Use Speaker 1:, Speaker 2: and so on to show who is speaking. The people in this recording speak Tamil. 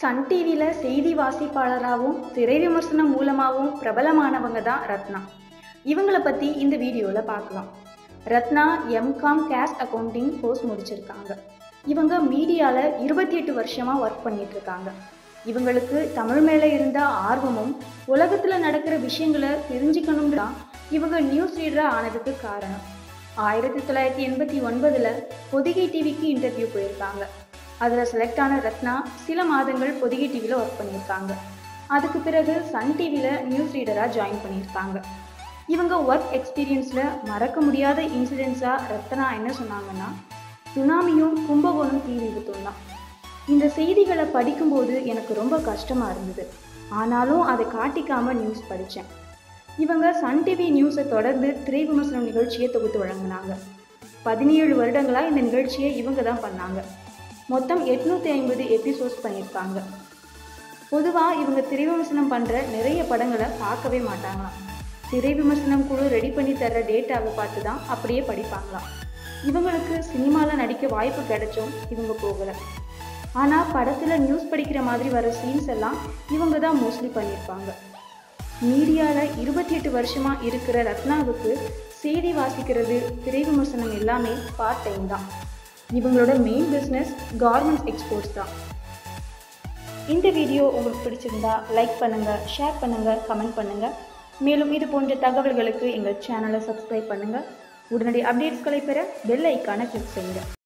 Speaker 1: சன் டிவியில் செய்தி வாசிப்பாளராகவும் திரை விமர்சனம் மூலமாகவும் பிரபலமானவங்க தான் ரத்னா. இவங்கள பற்றி இந்த வீடியோவில் பார்க்கலாம் Ratna M Com cash accounting course முடிச்சிருக்காங்க. இவங்க மீடியாவில் இருபத்தி எட்டு வருஷமாக ஒர்க் பண்ணிட்டு இருக்காங்க. இவங்களுக்கு தமிழ் மேலே இருந்த ஆர்வமும் உலகத்தில் நடக்கிற விஷயங்களை தெரிஞ்சுக்கணும் தான் இவங்க நியூஸ் ரீடராக ஆனதுக்கு காரணம். ஆயிரத்தி தொள்ளாயிரத்தி எண்பத்தி ஒன்பதில் பொதிகை டிவிக்கு இன்டர்வியூ போயிருக்காங்க. அதில் செலக்ட் ஆன ரத்னா சில மாதங்கள் பொதிகை டிவியில் ஒர்க் பண்ணியிருக்காங்க. அதுக்கு பிறகு சன் டிவியில் நியூஸ் ரீடராக ஜாயின் பண்ணியிருக்காங்க. இவங்க ஒர்க் எக்ஸ்பீரியன்ஸில் மறக்க முடியாத இன்சிடென்ட்ஸாக ரத்னா என்ன சொன்னாங்கன்னா சுனாமியும் கும்பகோணம் தீ விபத்தும் தான். இந்த செய்திகளை படிக்கும்போது எனக்கு ரொம்ப கஷ்டமாக இருந்தது. ஆனாலும் அதை காட்டிக்காமல் நியூஸ் படித்தேன் இவங்க சன் டிவி நியூஸை தொடர்ந்து திரை விமர்சனம் நிகழ்ச்சியை தொகுத்து வழங்கினாங்க. பதினேழு வருடங்களாக இந்த நிகழ்ச்சியை இவங்க தான் பண்ணாங்க. மொத்தம் எட்நூற்றி ஐம்பது எபிசோட்ஸ் பண்ணியிருக்காங்க. பொதுவாக இவங்க திரை விமர்சனம் பண்ணுற நிறைய படங்களை பார்க்கவே மாட்டாங்களாம். திரை விமர்சனம் குழு ரெடி பண்ணி தர்ற டேட்டாவை பார்த்து தான் அப்படியே படிப்பாங்களாம். இவங்களுக்கு சினிமாவில் நடிக்க வாய்ப்பு கிடைச்சும் இவங்க போகலை. ஆனால் படத்தில் நியூஸ் படிக்கிற மாதிரி வர சீன்ஸ் எல்லாம் இவங்க தான் மோஸ்ட்லி பண்ணியிருப்பாங்க. மீடியாவில் இருபத்தி எட்டு வருஷமாக இருக்கிற ரத்னாவுக்கு செய்தி வாசிக்கிறது திரை விமர்சனம் எல்லாமே பார்ட் டைம் தான். இவங்களோட மெயின் பிஸ்னஸ் கார்மெண்ட்ஸ் எக்ஸ்போர்ட்ஸ் தான். இந்த வீடியோ உங்களுக்கு பிடிச்சிருந்தா லைக் பண்ணுங்கள் ஷேர் பண்ணுங்கள் கமெண்ட் பண்ணுங்கள் மேலும் இது போன்ற தகவல்களுக்கு எங்கள் சேனலை சப்ஸ்கிரைப் பண்ணுங்கள் உடனடி அப்டேட்ஸ்களை பெற பெல் ஐக்கானை கிளிக் செய்யுங்க.